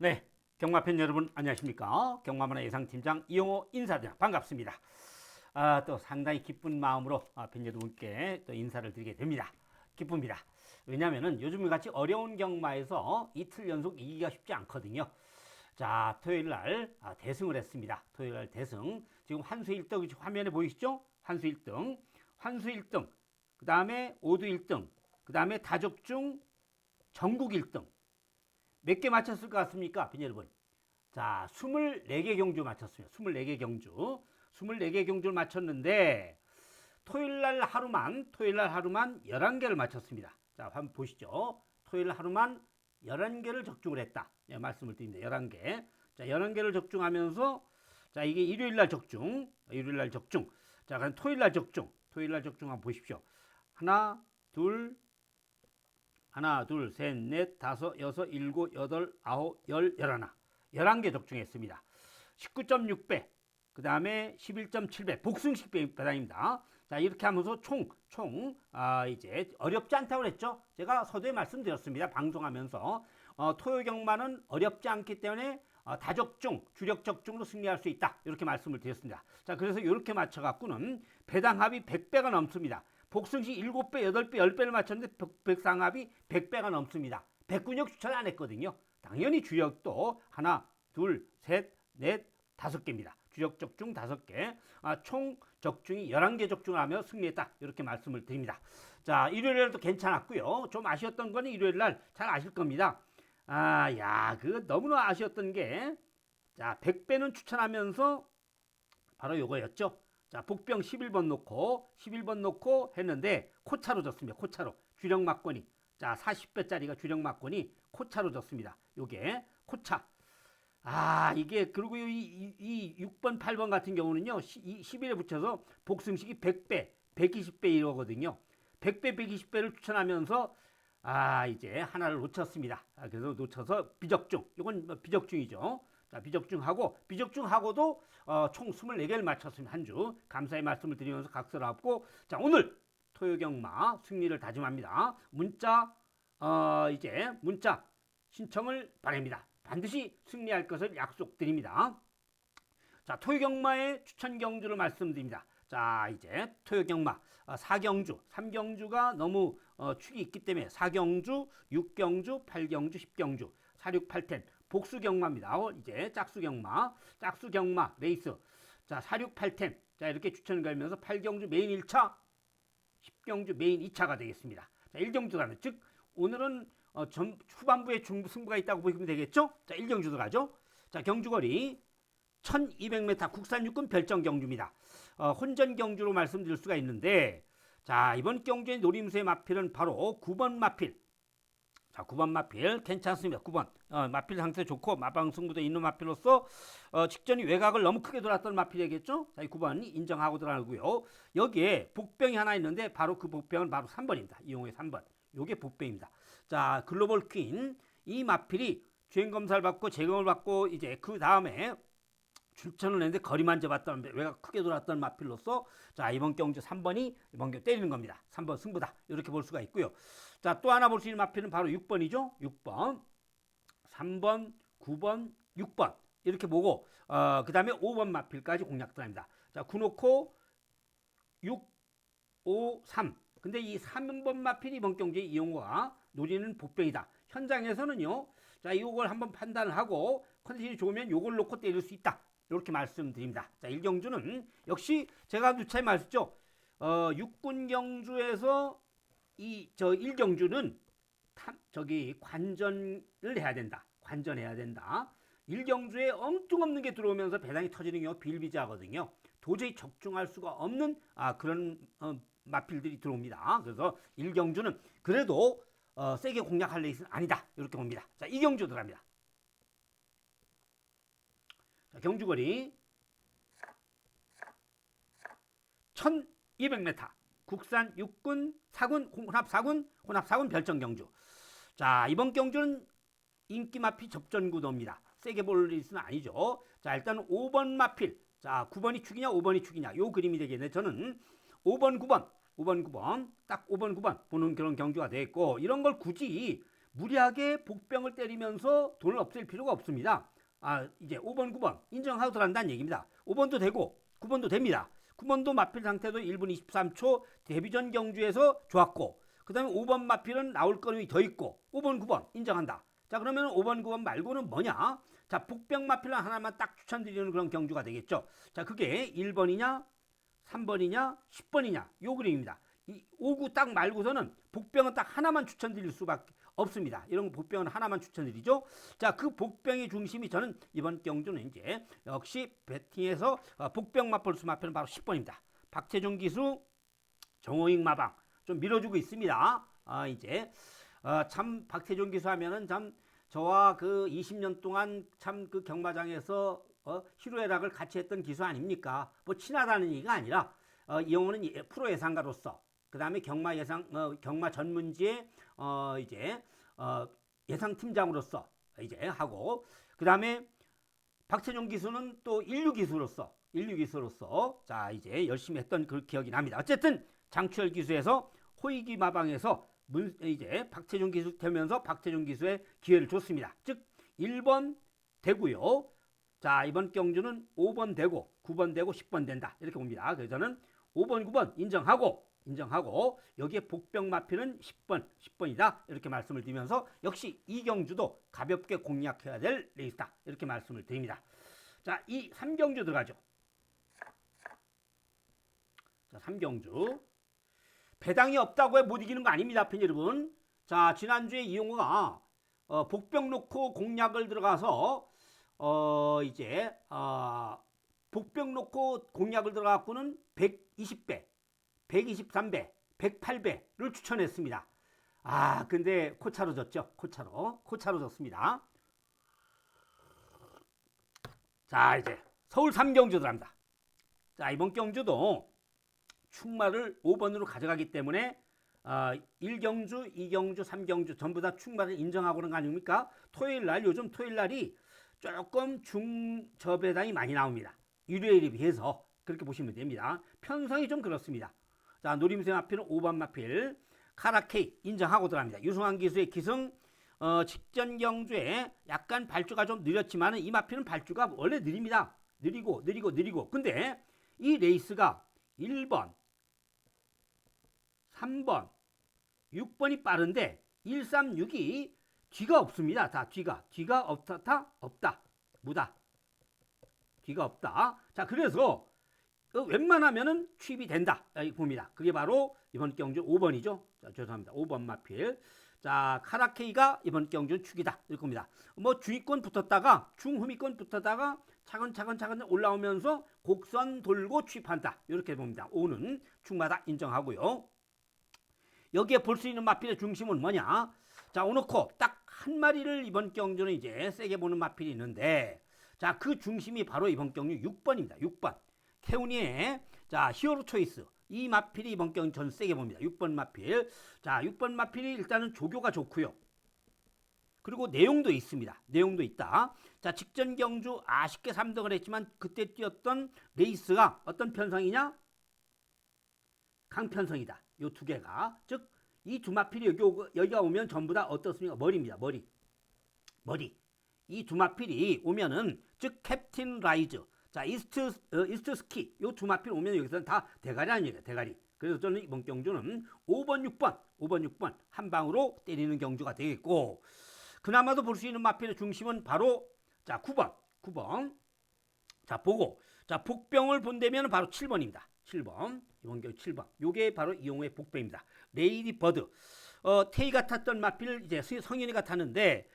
네, 경마팬 여러분 안녕하십니까? 경마문화 예상팀장 이용호 인사드립니다. 반갑습니다. 아, 또 상당히 기쁜 마음으로 아, 팬 여러분께 또 인사를 드리게 됩니다. 기쁩니다. 왜냐하면 요즘 같이 어려운 경마에서 이틀 연속 이기기가 쉽지 않거든요. 자, 토요일 날 아, 대승을 했습니다. 토요일 날 대승. 지금 환수 1등 화면에 보이시죠? 환수 1등. 환수 1등. 그 다음에 오두 1등. 그 다음에 다적중 전국 1등. 몇 개 맞췄을 것 같습니까? 빈 여러분. 자, 24개 경주 맞췄습니다. 24개 경주. 24개 경주를 맞췄는데, 토요일 날 하루만, 토요일 날 하루만 11개를 맞췄습니다. 자, 한번 보시죠. 토요일 하루만 11개를 적중을 했다. 예, 말씀을 드립니다. 11개. 자, 11개를 적중하면서, 자, 이게 일요일 날 적중, 일요일 날 적중. 자, 그럼 토요일 날 적중. 토요일 날 적중 한번 보십시오. 하나, 둘, 하나, 둘, 셋, 넷, 다섯, 여섯, 일곱, 여덟, 아홉, 열, 열하나. 열한 개 적중했습니다. 19.6배, 그 다음에 11.7배, 복승식 배당입니다. 자, 이렇게 하면서 총, 총, 아, 이제 어렵지 않다고 그랬죠? 제가 서두에 말씀드렸습니다. 방송하면서. 어, 토요경마는 어렵지 않기 때문에 어, 다적중, 주력 적중으로 승리할 수 있다. 이렇게 말씀을 드렸습니다. 자, 그래서 이렇게 맞춰갖고는 배당합이 100배가 넘습니다. 복승시 7배, 8배, 10배를 맞췄는데 백상합이 100배가 넘습니다. 백군역 추천 안 했거든요. 당연히 주역도 하나, 둘, 셋, 넷, 다섯 개입니다. 주역 적중 다섯 개, 아, 총 적중이 11개 적중을 하며 승리했다. 이렇게 말씀을 드립니다. 자, 일요일에도 괜찮았고요. 좀 아쉬웠던 거는 일요일 날 잘 아실 겁니다. 아, 야, 그 너무나 아쉬웠던 게, 자, 100배는 추천하면서 바로 요거였죠. 자, 복병 11번 놓고 11번 놓고 했는데 코차로 졌습니다. 코차로. 주력 막권이. 자, 40배짜리가 주력 막권이 코차로 졌습니다. 요게 코차. 아, 이게 그리고 이, 이, 이 6번, 8번 같은 경우는요. 시, 이 11에 붙여서 복승식이 100배, 120배 이러거든요. 100배, 120배를 추천하면서 아, 이제 하나를 놓쳤습니다. 아, 그래서 놓쳐서 비적중. 이건 뭐 비적중이죠. 자, 비적중하고, 비적중하고도 어, 총 24개를 맞췄습니다. 한 주. 감사의 말씀을 드리면서 각서를 하고, 자, 오늘 토요경마 승리를 다짐합니다. 문자, 어, 이제 문자 신청을 바랍니다. 반드시 승리할 것을 약속드립니다. 자, 토요경마의 추천 경주를 말씀드립니다. 자, 이제 토요경마 어, 4경주, 3경주가 너무 어, 축이 있기 때문에 4경주, 6경주, 8경주, 10경주, 4, 6, 8 텐 복수경마입니다. 어, 이제 짝수경마, 짝수경마 레이스. 자, 4, 6, 8텐. 자, 이렇게 추천을 걸면서 8경주 메인 1차, 10경주 메인 2차가 되겠습니다. 자, 1경주 가면 즉 오늘은 어, 전, 후반부에 중부 승부가 있다고 보시면 되겠죠? 자, 1경주 들어가죠. 자, 경주거리 1200m 국산 육군 별정 경주입니다. 어, 혼전 경주로 말씀드릴 수가 있는데 자, 이번 경주의 노림수의 마필은 바로 9번 마필. 자, 9번 마필 괜찮습니다. 9번. 어, 마필 상태 좋고 마방 승부도 있는 마필로서 어, 직전이 외곽을 너무 크게 돌았던 마필이겠죠? 자, 이 9번 인정하고 들어가고요. 여기에 복병이 하나 있는데 바로 그 복병은 바로 3번입니다. 이용의 3번. 요게 복병입니다. 자, 글로벌 퀸 이 마필이 주행 검사를 받고 제공을 받고 이제 그 다음에 출전을 했는데 거리만 잡았던 외곽 크게 돌았던 마필로서 자 이번 경주 3번이 이번 경주 때리는 겁니다. 3번 승부다 이렇게 볼 수가 있고요. 자 또 하나 볼 수 있는 마필은 바로 6번이죠. 6번, 3번, 9번, 6번 이렇게 보고 어, 그 다음에 5번 마필까지 공략 들어갑니다. 자 구놓고 6, 5, 3 근데 이 3번 마필이 이번 경주에 이용과 노리는 복병이다. 현장에서는요. 자, 이걸 한번 판단을 하고 컨디션이 좋으면 요걸 놓고 때릴 수 있다. 이렇게 말씀드립니다. 자, 일경주는 역시 제가 누차에 말했죠. 어, 육군 경주에서 이 저 일경주는 탐, 저기 관전을 해야 된다. 관전해야 된다. 일경주에 엉뚱없는 게 들어오면서 배당이 터지는 경우 비일비재하거든요. 도저히 적중할 수가 없는 아, 그런 어, 마필들이 들어옵니다. 그래서 일경주는 그래도 어, 세게 공략할 레이스는 아니다. 이렇게 봅니다. 자, 이경주 들어갑니다. 자, 경주거리 1200m 국산 육군 사군 혼합 사군 혼합 사군 별정 경주. 자, 이번 경주는 인기 마필 접전 구도입니다. 세게 볼 레이스는 아니죠. 자, 일단 5번 마필. 자, 9번이 축이냐 5번이 축이냐. 요 그림이 되겠네. 저는 5번 9번 5번 9번 딱 5번 9번 보는 그런 경주가 됐고 이런 걸 굳이 무리하게 복병을 때리면서 돈을 없앨 필요가 없습니다. 아, 이제 5번, 9번 인정하고 들어간다는 얘기입니다. 5번도 되고 9번도 됩니다. 9번도 마필 상태도 1분 23초 데뷔전 경주에서 좋았고 그 다음에 5번 마필은 나올 거름이 더 있고 5번, 9번 인정한다. 자 그러면 5번, 9번 말고는 뭐냐? 자 복병 마필은 하나만 딱 추천드리는 그런 경주가 되겠죠. 자 그게 1번이냐 3번이냐 10번이냐 요 그림입니다. 이 5구 딱 말고서는 복병은 딱 하나만 추천드릴 수밖에 없습니다. 이런 복병은 하나만 추천드리죠. 자, 그 복병의 중심이 저는 이번 경주는 이제 역시 배팅에서 어, 복병 마폴스 마표는 바로 10번입니다. 박태종 기수, 정호익 마방 좀 밀어주고 있습니다. 아, 이제 어, 참 박태종 기수 하면은 참 저와 그 20년 동안 참 그 경마장에서 어, 희로애락을 같이 했던 기수 아닙니까? 뭐 친하다는 얘기가 아니라 어, 이 영호는 예- 프로 예상가로서 그 다음에 경마 예상 어, 경마 전문지의 어, 이제 어, 예상 팀장으로서 이제 하고 그 다음에 박태종 기수는 또 인류 기수로서 인류 기수로서 자 이제 열심히 했던 그 기억이 납니다. 어쨌든 장추열 기수에서 호이기 마방에서 문, 이제 박태종 기수 되면서 박태종 기수의 기회를 줬습니다. 즉 1번 되고요. 자 이번 경주는 5번 되고 9번 되고 10번 된다 이렇게 봅니다. 그래서 저는 5번 9번 인정하고 인정하고 여기에 복병 마피는 10번 10번이다 이렇게 말씀을 드리면서 역시 이 경주도 가볍게 공략해야 될 레이스다 이렇게 말씀을 드립니다. 자 이 3경주 들어가죠. 자 3경주 배당이 없다고 해 못 이기는 거 아닙니다, 팬 여러분. 자 지난주에 이용호가 어, 복병 놓고 공략을 들어가서 어 이제 어, 복병 놓고 공략을 들어갔고는 120배, 123배, 108배를 추천했습니다. 아 근데 코차로 졌죠. 코차로 코차로 졌습니다. 자 이제 서울 3경주 들어갑니다. 자 이번 경주도 충마를 5번으로 가져가기 때문에 어, 1경주, 2경주, 3경주 전부 다 충마를 인정하고 그런 거 아닙니까? 토요일 날 요즘 토요일 날이 조금 중저배당이 많이 나옵니다. 일요일에 비해서 그렇게 보시면 됩니다. 편성이 좀 그렇습니다. 자 노림새 마필은 5번 마필 카라케이 인정하고 들어갑니다. 유승환 기수의 기승 어, 직전 경주에 약간 발주가 좀 느렸지만 이 마필은 발주가 원래 느립니다. 느리고 느리고 느리고 근데 이 레이스가 1번 3번 6번이 빠른데 1, 3, 6이 뒤가 없습니다. 다 뒤가 뒤가 없다 다 없다 무다 뒤가 없다. 자 그래서 어, 웬만하면은 취입이 된다. 여기 봅니다. 그게 바로 이번 경주 5번이죠. 자, 죄송합니다. 5번 마필. 자, 카라케이가 이번 경주 축이다. 이럴 겁니다. 뭐 주위권 붙었다가 중후미권 붙었다가 차근차근 차근 올라오면서 곡선 돌고 취입한다. 이렇게 봅니다. 5는 축마다 인정하고요. 여기에 볼 수 있는 마필의 중심은 뭐냐? 자, 오놓고 딱 한 마리를 이번 경주는 이제 세게 보는 마필이 있는데 자, 그 중심이 바로 이번 경주 6번입니다. 6번. 케우니의 자 히어로 초이스 이 마필이 이번 경기 저는 세게 봅니다. 6번 마필. 자 6번 마필이 일단은 조교가 좋고요. 그리고 내용도 있습니다. 내용도 있다. 자 직전 경주 아쉽게 3등을 했지만 그때 뛰었던 레이스가 어떤 편성이냐? 강편성이다. 요 두 개가 즉 이 두 마필이 여기 오고, 여기가 오면 전부 다 어떻습니까? 머리입니다. 머리. 머리. 이 두 마필이 오면은 즉 캡틴 라이즈 자, 이스트, 어, 이스트 스키, 요 두 마필 오면 여기서는 다 대가리 아니에요, 대가리. 그래서 저는 이번 경주는 5번, 6번, 5번, 6번 한 방으로 때리는 경주가 되겠고, 그나마도 볼 수 있는 마필의 중심은 바로, 자, 9번, 9번. 자, 보고, 자, 복병을 본다면 바로 7번입니다. 7번. 이번 경우 7번. 요게 바로 이용호의 복병입니다. 레이디 버드. 어, 테이가 탔던 마필, 이제 성현이가 탔는데,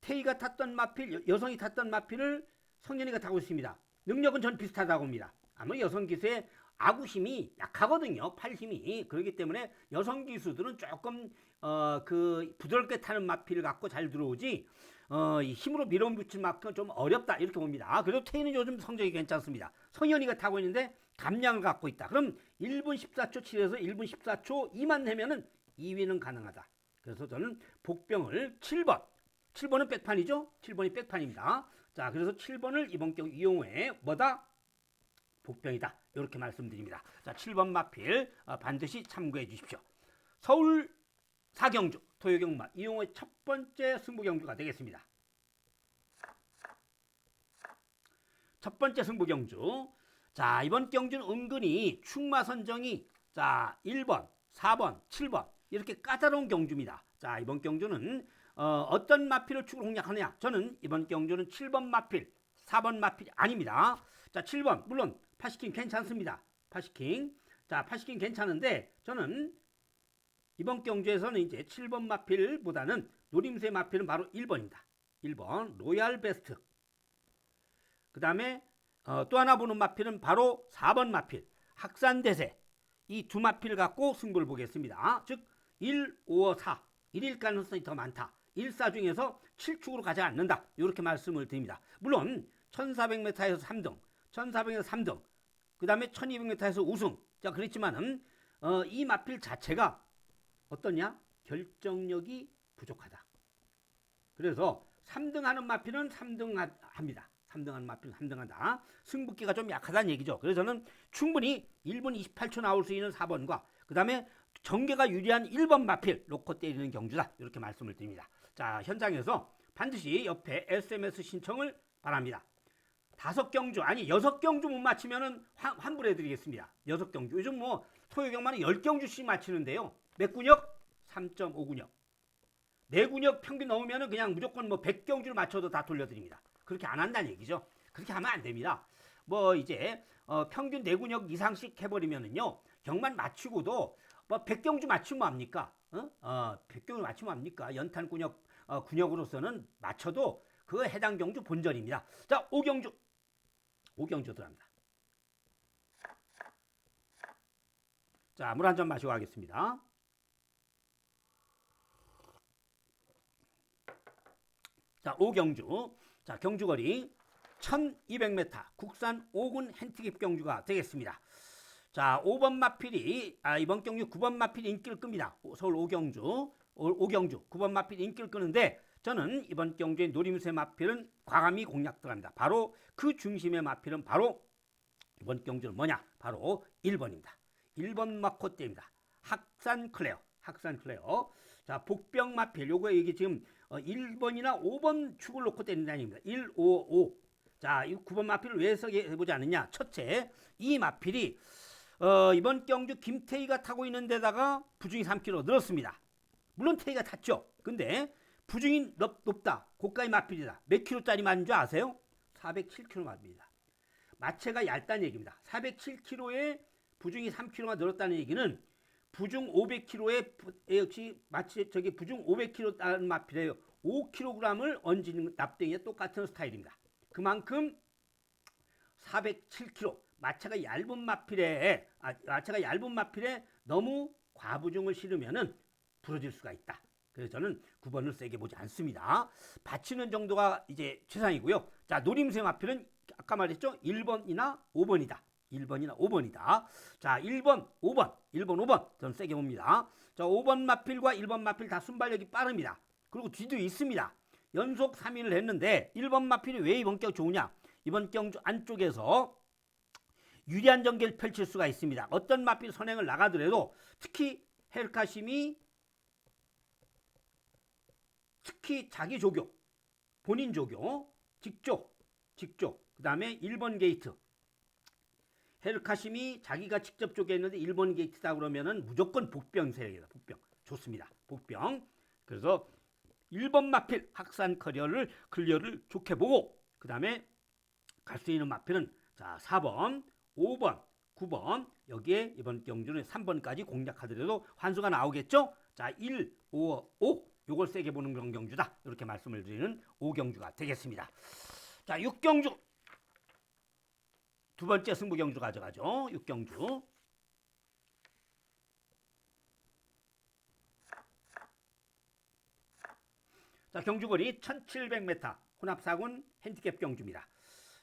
테이가 탔던 마필, 여- 여성이 탔던 마필을 성현이가 타고 있습니다. 능력은 전 비슷하다고 봅니다. 아마 여성 기수의 아구 힘이 약하거든요. 팔 힘이 그렇기 때문에 여성 기수들은 조금 어 그 부드럽게 타는 마피를 갖고 잘 들어오지 어 이 힘으로 밀어붙인 마피는 좀 어렵다 이렇게 봅니다. 그래도 테이는 요즘 성적이 괜찮습니다. 성현이가 타고 있는데 감량을 갖고 있다. 그럼 1분 14초 7에서 1분 14초 2만 내면은 2위는 가능하다. 그래서 저는 복병을 7번 7번은 백판이죠? 7번이 백판입니다. 자, 그래서 7번을 이번 경우 이용호의 뭐다? 복병이다. 이렇게 말씀드립니다. 자, 7번 마필 어, 반드시 참고해 주십시오. 서울 사경주 토요경마 이용호의 첫 번째 승부 경주가 되겠습니다. 첫 번째 승부 경주. 자, 이번 경주는 은근히 충마 선정이 자, 1번, 4번, 7번 이렇게 까다로운 경주입니다. 자, 이번 경주는 어, 떤 마필을 축으로 공략하느냐? 저는 이번 경주는 7번 마필, 4번 마필이 아닙니다. 자, 7번 물론 파시킹 괜찮습니다. 파시킹. 자, 파시킹 괜찮은데 저는 이번 경주에서는 이제 7번 마필보다는 노림새 마필은 바로 1번입니다. 1번 로얄 베스트. 그 다음에 어, 또 하나 보는 마필은 바로 4번 마필 학산대세 이 두 마필 갖고 승부를 보겠습니다. 즉 1, 5, 4 1일 가능성이 더 많다. 1, 4 중에서 7축으로 가지 않는다. 이렇게 말씀을 드립니다. 물론 1400m에서 3등, 1400에서 3등, 그 다음에 1200m에서 우승. 자 그렇지만은 어, 이 마필 자체가 어떠냐? 결정력이 부족하다. 그래서 3등 하는 마필은 3등 합니다. 3등하는 마필은 3등한다. 승부기가 좀 약하다는 얘기죠. 그래서 저는 충분히 1분 28초 나올 수 있는 4번과 그 다음에 전개가 유리한 1번 마필 놓고 때리는 경주다. 이렇게 말씀을 드립니다. 자 현장에서 반드시 옆에 SMS 신청을 바랍니다. 다섯 경주 아니 여섯 경주 못 맞히면은 환, 환불해 드리겠습니다. 여섯 경주. 요즘 뭐 토요경만은 열 경주씩 맞히는데요. 몇 군역? 3.5군역. 네 군역 평균 넘으면은 그냥 무조건 뭐 100경주를 맞춰도 다 돌려드립니다. 그렇게 안 한다는 얘기죠. 그렇게 하면 안 됩니다. 뭐 이제 어, 평균 네 군역 이상씩 해버리면은요 경만 맞추고도 뭐 100경주 맞추면 합니까? 어? 어 100경주 맞추면 합니까? 연탄 군역 어, 군역으로서는 맞춰도 그 해당 경주 본전입니다. 자, 5경주. 5경주 들어갑니다. 자, 물 한 잔 마시고 가겠습니다. 자, 5경주. 자, 경주거리 1200m 국산 5군 핸티깁 경주가 되겠습니다. 자, 5번 마필이 아, 이번 경주 9번 마필이 인기를 끕니다. 서울 5경주. 5경주 9번 마필이 인기를 끄는데 저는 이번 경주의 노림새 마필은 과감히 공략 들어갑니다. 바로 그 중심의 마필은 바로 이번 경주는 뭐냐? 바로 1번입니다. 1번 마코떼입니다. 학산 클레어. 학산 클레어. 자, 복병 마필. 요거 이게 지금 1번이나 어, 5번 축을 놓고 때린다는 얘기입니다. 1, 5, 5. 자, 이 9번 마필을 왜 해보지 않느냐? 첫째, 이 마필이 어, 이번 경주 김태희가 타고 있는 데다가 부중이 3kg 늘었습니다. 물론 태희가 탔죠. 근데 부중이 높, 높다. 고가의 마필이다. 몇 킬로짜리 맞는 줄 아세요? 407kg 맞습니다. 마체가 얇다는 얘기입니다. 407kg에 부중이 3kg가 늘었다는 얘기는 부중 500kg에 역시 마치 저기 부중 500kg 따른 마필에요. 5kg을 얹는 납땜이 똑같은 스타일입니다. 그만큼 407kg 마체가 얇은 마필에 아, 마체가 얇은 마필에 너무 과부중을 실으면은 부러질 수가 있다. 그래서 저는 9번을 세게 보지 않습니다. 받치는 정도가 이제 최상이고요. 자, 노림새 마필은 아까 말했죠? 1번이나 5번이다. 1번이나 5번이다. 자, 1번, 5번, 1번, 5번. 저는 세게 봅니다. 자, 5번 마필과 1번 마필 다 순발력이 빠릅니다. 그리고 뒤도 있습니다. 연속 3위를 했는데 1번 마필이 왜 이번 경주 좋으냐? 이번 경주 안쪽에서 유리한 전개를 펼칠 수가 있습니다. 어떤 마필 선행을 나가더라도 특히 헬카심이 특히 자기 조교, 본인 조교, 직조, 직조, 그 다음에 1번 게이트. 헤르카심이 자기가 직접 조교했는데 1번 게이트다 그러면은 무조건 복병 세력이다. 복병. 좋습니다. 복병. 그래서 1번 마필 학산 커리어를 클리어를 좋게 보고 그 다음에 갈 수 있는 마필은 자 4번, 5번, 9번 여기에 이번 경주는 3번까지 공략하더라도 환수가 나오겠죠? 자 1, 5, 5 요걸 세게 보는 그런 경주다. 이렇게 말씀을 드리는 5경주가 되겠습니다. 자, 6경주. 두 번째 승부 경주 가져가죠. 6경주. 자, 경주거리 1700m 혼합사군 핸디캡 경주입니다.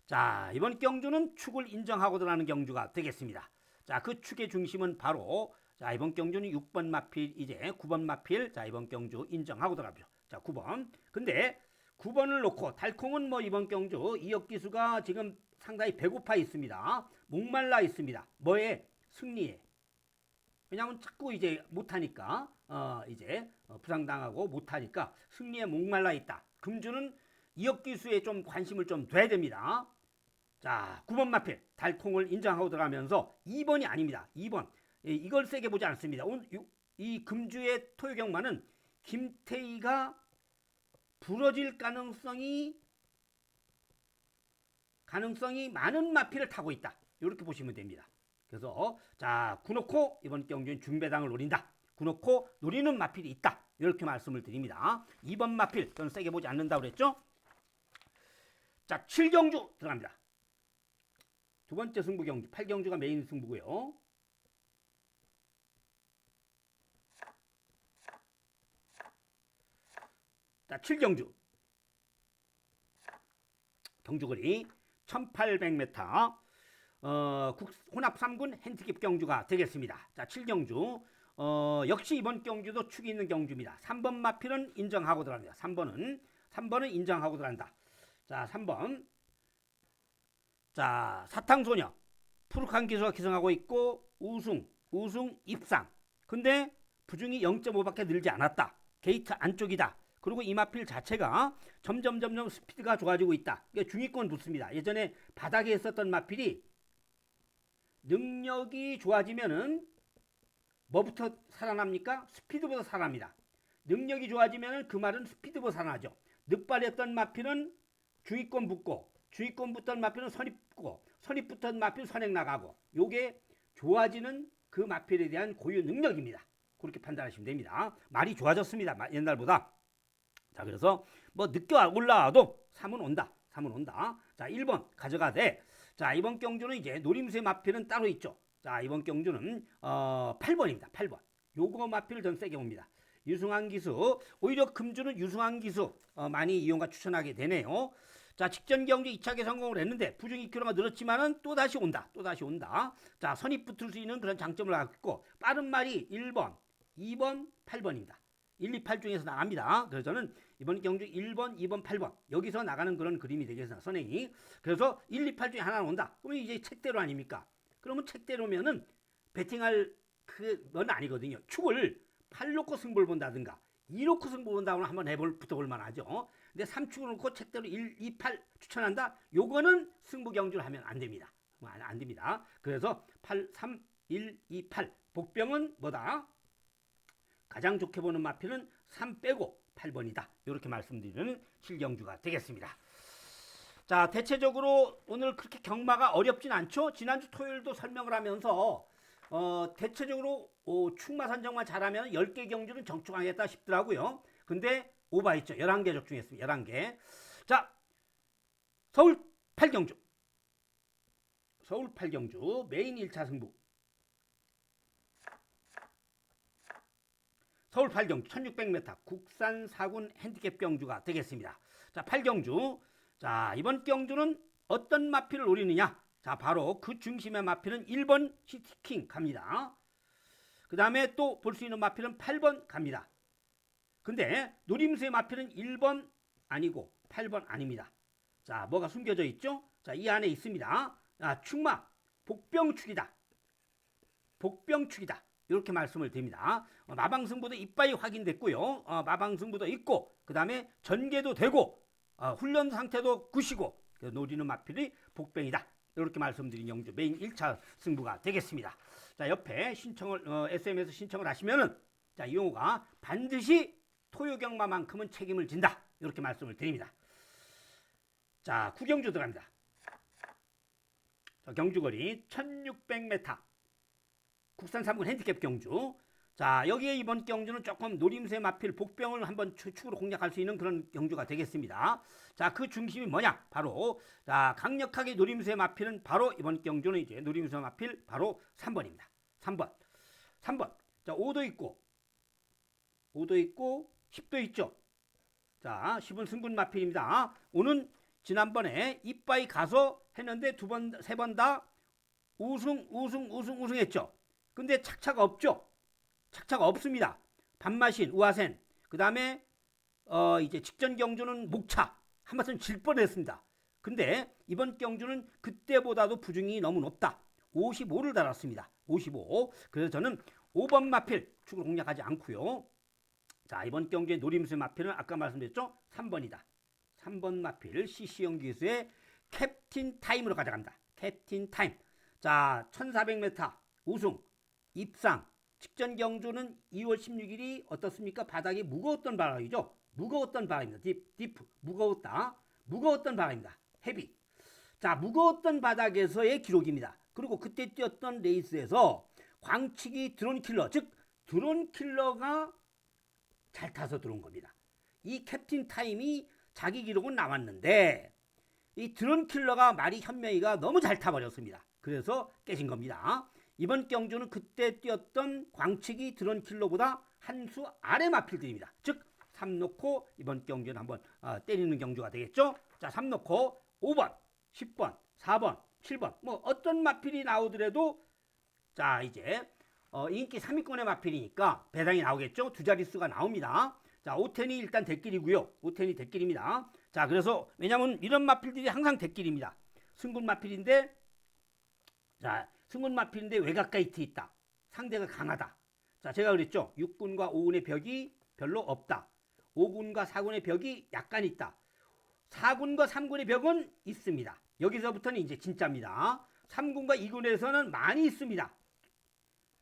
자, 이번 경주는 축을 인정하고 들어가는 경주가 되겠습니다. 자, 그 축의 중심은 바로 자, 이번 경주는 6번 마필 이제 9번 마필. 자, 이번 경주 인정하고 들어가죠. 자, 9번. 근데 9번을 놓고 달콩은 뭐 이번 경주 이역 기수가 지금 상당히 배고파 있습니다. 목말라 있습니다. 뭐에? 승리에. 왜냐하면 자꾸 이제 못하니까 어, 이제 어, 부상당하고 못하니까 승리에 목말라 있다. 금주는 이억 기수에 좀 관심을 좀 둬야 됩니다. 자, 9번 마필 달통을 인정하고 들어가면서 2번이 아닙니다. 2번 예, 이걸 세게 보지 않습니다. 이 금주의 토요경마는 김태희가 부러질 가능성이 가능성이 많은 마필을 타고 있다. 이렇게 보시면 됩니다. 그래서 자 구놓고 이번 경주는 중배당을 노린다. 구놓고 노리는 마필이 있다. 이렇게 말씀을 드립니다. 2번 마필 저는 세게 보지 않는다고 그랬죠? 자 7경주 들어갑니다. 두 번째 승부 경주 8경주가 메인 승부고요. 자 7경주 경주거리 1800m 어, 국, 혼합 3군 핸디캡 경주가 되겠습니다. 자, 7경주. 어, 역시 이번 경주도 축이 있는 경주입니다. 3번 마필은 인정하고 들어갑니다. 3번은 3번은 인정하고 들어간다. 자, 3번. 자, 사탕소녀. 푸르칸 기수가 기승하고 있고 우승, 우승 입상. 근데 부중이 0.5밖에 늘지 않았다. 게이트 안쪽이다. 그리고 이 마필 자체가 점점 점점 스피드가 좋아지고 있다. 이게 중위권 붙습니다. 예전에 바닥에 있었던 마필이 능력이 좋아지면은 뭐부터 살아납니까? 스피드부터 살아납니다. 능력이 좋아지면은 그 말은 스피드부터 살아나죠. 늑발했던 마필은 중위권 붙고 중위권 붙던 마필은 선입 붙고 선입 붙던 마필 선행 나가고 요게 좋아지는 그 마필에 대한 고유 능력입니다. 그렇게 판단하시면 됩니다. 말이 좋아졌습니다. 마- 옛날보다. 자, 그래서 뭐 늦게 올라와도 3은 온다. 3은 온다. 자, 1번 가져가되 자, 이번 경주는 이제 노림수의 마필은 따로 있죠. 자, 이번 경주는 어, 8번입니다. 8번. 요거 마필을 전 세게 봅니다. 유승환 기수. 오히려 금주는 유승환 기수 어, 많이 이용과 추천하게 되네요. 자, 직전 경주 2차계 성공을 했는데 부중 2km가 늘었지만은 또 다시 온다. 또 다시 온다. 자, 선입 붙을 수 있는 그런 장점을 갖고 빠른 말이 1번, 2번, 8번입니다. 1, 2, 8 중에서 나갑니다. 그래서 저는 이번 경주 1번, 2번, 8번 여기서 나가는 그런 그림이 되겠습니다. 선행이. 그래서 1, 2, 8 중에 하나는 온다. 그러면 이제 책대로 아닙니까? 그러면 책대로면은 배팅할 그건 아니거든요. 축을 8 놓고 승부를 본다든가 2 놓고 승부 본다고는 한번 해볼 붙어볼 만하죠. 근데 3축을 놓고 책대로 1, 2, 8 추천한다. 요거는 승부 경주를 하면 안 됩니다. 안, 안 됩니다. 그래서 8, 3, 1, 2, 8 복병은 뭐다? 가장 좋게 보는 마필은 3 빼고 8번이다. 이렇게 말씀드리는 실경주가 되겠습니다. 자, 대체적으로 오늘 그렇게 경마가 어렵진 않죠? 지난주 토요일도 설명을 하면서 어, 대체적으로 어, 충마 산정만 잘하면 10개 경주는 적중하겠다 싶더라고요. 근데 오바했죠. 11개 적중했습니다. 11개. 자, 서울 8경주. 서울 8경주 메인 1차 승부. 서울 8경주 1600m 국산 사군 핸디캡 경주가 되겠습니다. 자, 8경주. 자, 이번 경주는 어떤 마필을 노리느냐? 자, 바로 그 중심의 마필은 1번 시티킹 갑니다. 그 다음에 또 볼 수 있는 마필은 8번 갑니다. 근데 노림수의 마필은 1번 아니고 8번 아닙니다. 자, 뭐가 숨겨져 있죠? 자, 이 안에 있습니다. 아, 축마, 복병축이다. 복병축이다. 이렇게 말씀을 드립니다. 어, 마방승부도 이빠이 확인됐고요. 어, 마방승부도 있고, 그 다음에 전개도 되고, 어, 훈련 상태도 굿이고, 그래서 노리는 마필이 복병이다. 이렇게 말씀드린 영주 메인 1차 승부가 되겠습니다. 자, 옆에 신청을, 어, SM에서 신청을 하시면은, 자, 이 용어가 반드시 토요경마만큼은 책임을 진다. 이렇게 말씀을 드립니다. 자, 구경주 들어갑니다. 자, 경주거리 1600m. 국산 3군 핸디캡 경주. 자, 여기에 이번 경주는 조금 노림새 마필 복병을 한번 추- 축으로 공략할 수 있는 그런 경주가 되겠습니다. 자, 그 중심이 뭐냐? 바로 자, 강력하게 노림새 마필은 바로 이번 경주는 이제 노림새 마필 바로 3번입니다. 3번. 3번. 자, 5도 있고 5도 있고 10도 있죠. 자, 10은 승군 마필입니다. 오는 지난번에 이빠이 가서 했는데 두 번, 세 번 다 우승, 우승, 우승, 우승 했죠. 근데 착차가 없죠. 착차가 없습니다. 반마신, 우아센. 그 다음에 어 이제 직전 경주는 목차. 한 번은 질 뻔했습니다. 근데 이번 경주는 그때보다도 부중이 너무 높다. 55를 달았습니다. 55. 그래서 저는 5번 마필 축을 공략하지 않고요. 자, 이번 경기의 노림수 마필은 아까 말씀드렸죠? 3번이다. 3번 마필 CC형 기수의 캡틴 타임으로 가져간다. 캡틴 타임. 자, 1400m 우승, 입상, 직전 경주는 2월 16일이 어떻습니까? 바닥이 무거웠던 바람이죠. 무거웠던 바람입니다. 딥, 디프, 무거웠다. 무거웠던 바람입니다. 헤비. 자, 무거웠던 바닥에서의 기록입니다. 그리고 그때 뛰었던 레이스에서 광치기 드론 킬러, 즉 드론 킬러가 잘 타서 들어온 겁니다. 이 캡틴 타임이 자기 기록은 나왔는데 이 드론 킬러가 마리 현명이가 너무 잘 타버렸습니다. 그래서 깨진 겁니다. 이번 경주는 그때 뛰었던 광치기 드론 킬러보다 한 수 아래 마필들입니다. 즉, 3 놓고 이번 경주는 한번 어, 때리는 경주가 되겠죠? 자, 3 놓고 5번, 10번, 4번, 7번 뭐 어떤 마필이 나오더라도 자, 이제 어, 인기 3위권의 마필이니까 배당이 나오겠죠? 두 자릿수가 나옵니다. 자, 오텐이 일단 대길이고요. 오텐이 대길입니다. 자, 그래서 왜냐면 이런 마필들이 항상 대길입니다. 승군 마필인데 자, 승군 마필인데 외곽 가이트 있다. 상대가 강하다. 자, 제가 그랬죠. 6군과 5군의 벽이 별로 없다. 5군과 4군의 벽이 약간 있다. 4군과 3군의 벽은 있습니다. 여기서부터는 이제 진짜입니다. 3군과 2군에서는 많이 있습니다.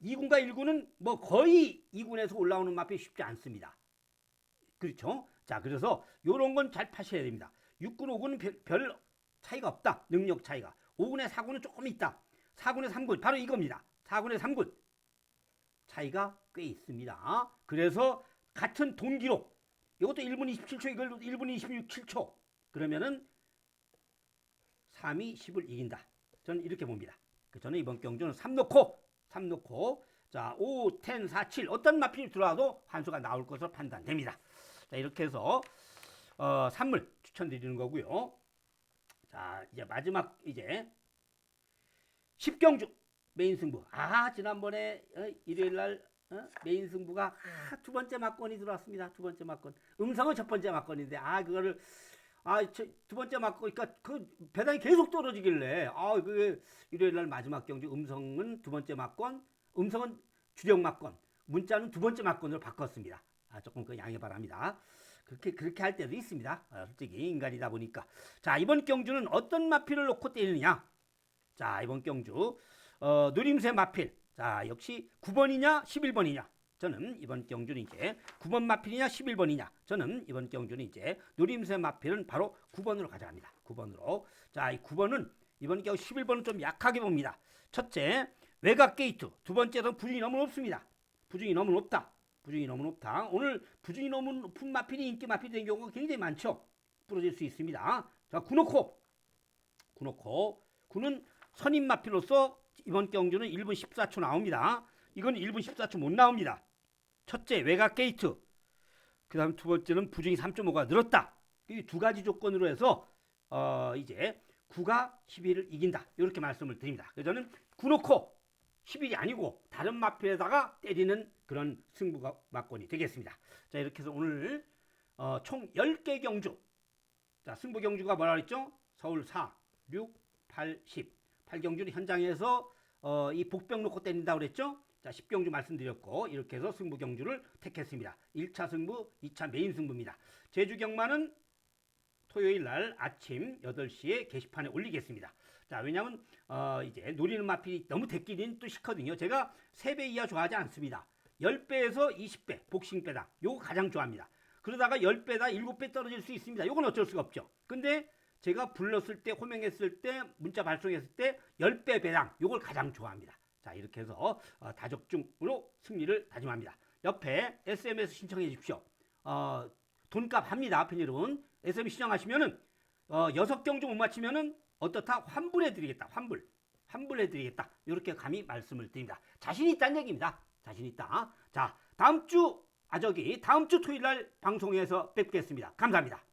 2군과 1군은 뭐 거의 2군에서 올라오는 마필이 쉽지 않습니다. 그렇죠? 자, 그래서 요런 건 잘 파셔야 됩니다. 6군, 5군은 별, 별 차이가 없다. 능력 차이가. 5군에 4군은 조금 있다. 4군에 3군, 바로 이겁니다. 4군에 3군. 차이가 꽤 있습니다. 그래서 같은 돈 기록. 이것도 1분 27초, 이걸 1분 26, 7초. 그러면은 3이 10을 이긴다. 저는 이렇게 봅니다. 그 저는 이번 경주는 3 놓고, 3 놓고, 자, 5, 10, 4, 7. 어떤 마필이 들어와도 환수가 나올 것으로 판단됩니다. 자, 이렇게 해서, 어, 선물 추천드리는 거고요. 자, 이제 마지막, 이제, 10경주 메인 승부. 아, 지난번에 어, 일요일 날 어? 메인 승부가 아, 두 번째 막건이 들어왔습니다. 두 번째 막건. 음성은 첫 번째 막건인데 아, 그거를 아, 저, 두 번째 막고 그러니까 그 배당이 계속 떨어지길래 아, 그 일요일 날 마지막 경주 음성은 두 번째 막건, 음성은 주력 막건, 문자는 두 번째 막건으로 바꿨습니다. 아, 조금 그 양해 바랍니다. 그렇게 그렇게 할 때도 있습니다. 아, 솔직히 인간이다 보니까. 자, 이번 경주는 어떤 마필을 놓고 때리느냐? 자, 이번 경주 어, 누림새 마필. 자, 역시 9번이냐 11번이냐? 저는 이번 경주는 이제 9번 마필이냐 11번이냐? 저는 이번 경주는 이제 누림새 마필은 바로 9번으로 가져갑니다. 9번으로. 자, 이 9번은 이번 경우 11번은 좀 약하게 봅니다. 첫째, 외곽 게이트. 두 번째는 부중이 너무 높습니다. 부중이 너무 높다. 부중이 너무 높다. 오늘 부중이 너무 높은 마필이 인기 마필이 된 경우가 굉장히 많죠. 부러질 수 있습니다. 자, 구놓고 구놓고 구는 선임 마필로서 이번 경주는 1분 14초 나옵니다. 이건 1분 14초 못 나옵니다. 첫째 외곽 게이트. 그 다음 두 번째는 부중이 3.5가 늘었다. 이 두 가지 조건으로 해서 어 이제 9가 11을 이긴다. 이렇게 말씀을 드립니다. 그래서 저는 9 놓고 11이 아니고 다른 마필에다가 때리는 그런 승부가 막권이 되겠습니다. 자 이렇게 해서 오늘 어, 총 10개 경주 자 승부 경주가 뭐라 그랬죠? 서울 4, 6, 8, 10 8경주는 현장에서 어, 이 복병 놓고 때린다고 그랬죠? 자, 10경주 말씀드렸고 이렇게 해서 승부 경주를 택했습니다. 1차 승부, 2차 메인 승부입니다. 제주 경마는 토요일 날 아침 8시에 게시판에 올리겠습니다. 자, 왜냐면 어, 이제 노리는 마필이 너무 대끼리는 또 싫거든요. 제가 3배 이하 좋아하지 않습니다. 10배에서 20배 복싱배당 요거 가장 좋아합니다. 그러다가 10배다 7배 떨어질 수 있습니다. 요건 어쩔 수가 없죠. 근데 제가 불렀을 때 호명했을 때 문자 발송했을 때 10배 배당 요걸 가장 좋아합니다. 자 이렇게 해서 어, 다적중으로 승리를 다짐합니다. 옆에 SMS 신청해 주십시오. 어, 돈값 합니다. 팬 여러분. SMS 신청하시면은 어, 6경주 못 맞히면은 어떻다 환불해 드리겠다. 환불. 환불해 드리겠다. 이렇게 감히 말씀을 드립니다. 자신 있다는 얘기입니다. 자신 있다. 자, 다음 주 아 저기 다음 주 토요일 날 방송에서 뵙겠습니다. 감사합니다.